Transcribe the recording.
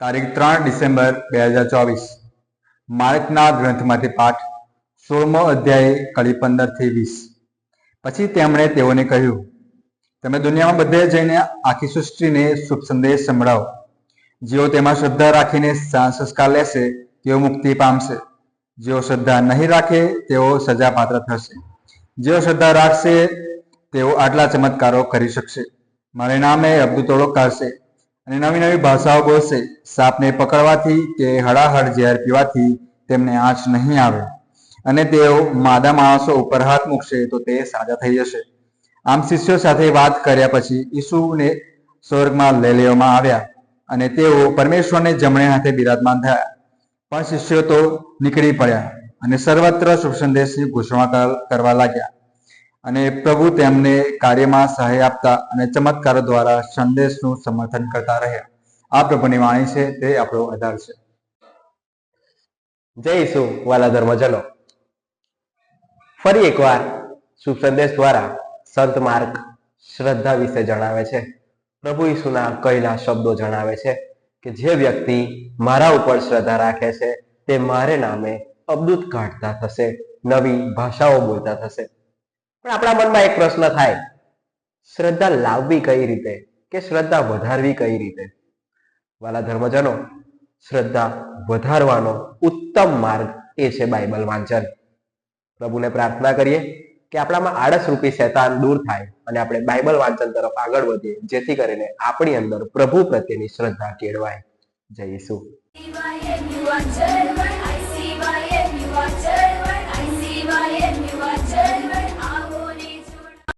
તારીખ ત્રણ ડિસેમ્બર બે હજાર ચોવીસ. માર્કના ગ્રંથમાંથી પાઠ સોળમો અધ્યાય કડી પંદરથી વીસ. પછી તેમણે તેઓને કહ્યું, તમે દુનિયામાં બધે જઈને આખી સૃષ્ટિને શુભ સંદેશ સંભળાવો. જેઓ તેમાં શ્રદ્ધા રાખીને સંસ્કાર લેશે, તેઓ મુક્તિ પામશે. જેઓ શ્રદ્ધા નહીં રાખે, તેઓ સજા પાત્ર થશે. જેઓ શ્રદ્ધા રાખશે, તેઓ આટલા ચમત્કારો કરી શકશે. મારે નામે અબ્દુતોડો કાઢશે અને નવી નવી ભાષાઓ બોલશે. સાપને પકડવાથી કે હળાહળ ઝેર પીવાથી તેમને આંચ નહીં આવે. અને તેઓ માદા માણસો ઉપર હાથ મૂકશે તો તે સાજા થઈ જશે. આમ શિષ્યો સાથે વાત કર્યા પછી ઈસુને સ્વર્ગમાં લઈ લેવામાં આવ્યા અને તેઓ પરમેશ્વરને જમણે હાથે બિરાજમાન થયા. પણ શિષ્યો તો નીકળી પડ્યા અને સર્વત્ર શુભ સંદેશની ઘોષણા કરવા લાગ્યા. અને પ્રભુ તેમને કાર્યમાં સહાય આપતા અને ચમત્કારો દ્વારા સંદેશનું સમર્થન કરતા રહ્યા. આ પ્રભુની વાણી છે, તે આપણો આધાર છે. જય ઈસુ, વાલા ધર્મજનો. ફરી એકવાર શુભ સંદેશ દ્વારા સંત માર્ગ શ્રદ્ધા વિશે જણાવે છે. પ્રભુ ઈસુના કહેલા શબ્દો જણાવે છે કે જે વ્યક્તિ મારા ઉપર શ્રદ્ધા રાખે છે, તે મારે નામે અબદૂત કાઢતા થશે, નવી ભાષાઓ બોલતા થશે. પણ આપણા મનમાં એક પ્રશ્ન થાય. શ્રદ્ધા લાવવી કઈ રીતે? કે શ્રદ્ધા વધારવી કઈ રીતે? વાલા ધર્મજનો શ્રદ્ધા વધારવાનો ઉત્તમ માર્ગ એ છે બાઇબલ વાંચન. પ્રભુને પ્રાર્થના કરીએ કે આપણામાં આળસ રૂપી શૈતાન દૂર થાય અને આપણે બાઇબલ વાંચન તરફ આગળ વધીએ જેથી કરીને આપણી અંદર પ્રભુ પ્રત્યેની શ્રદ્ધા કેળવાય. જય ઈસુ. I see it, you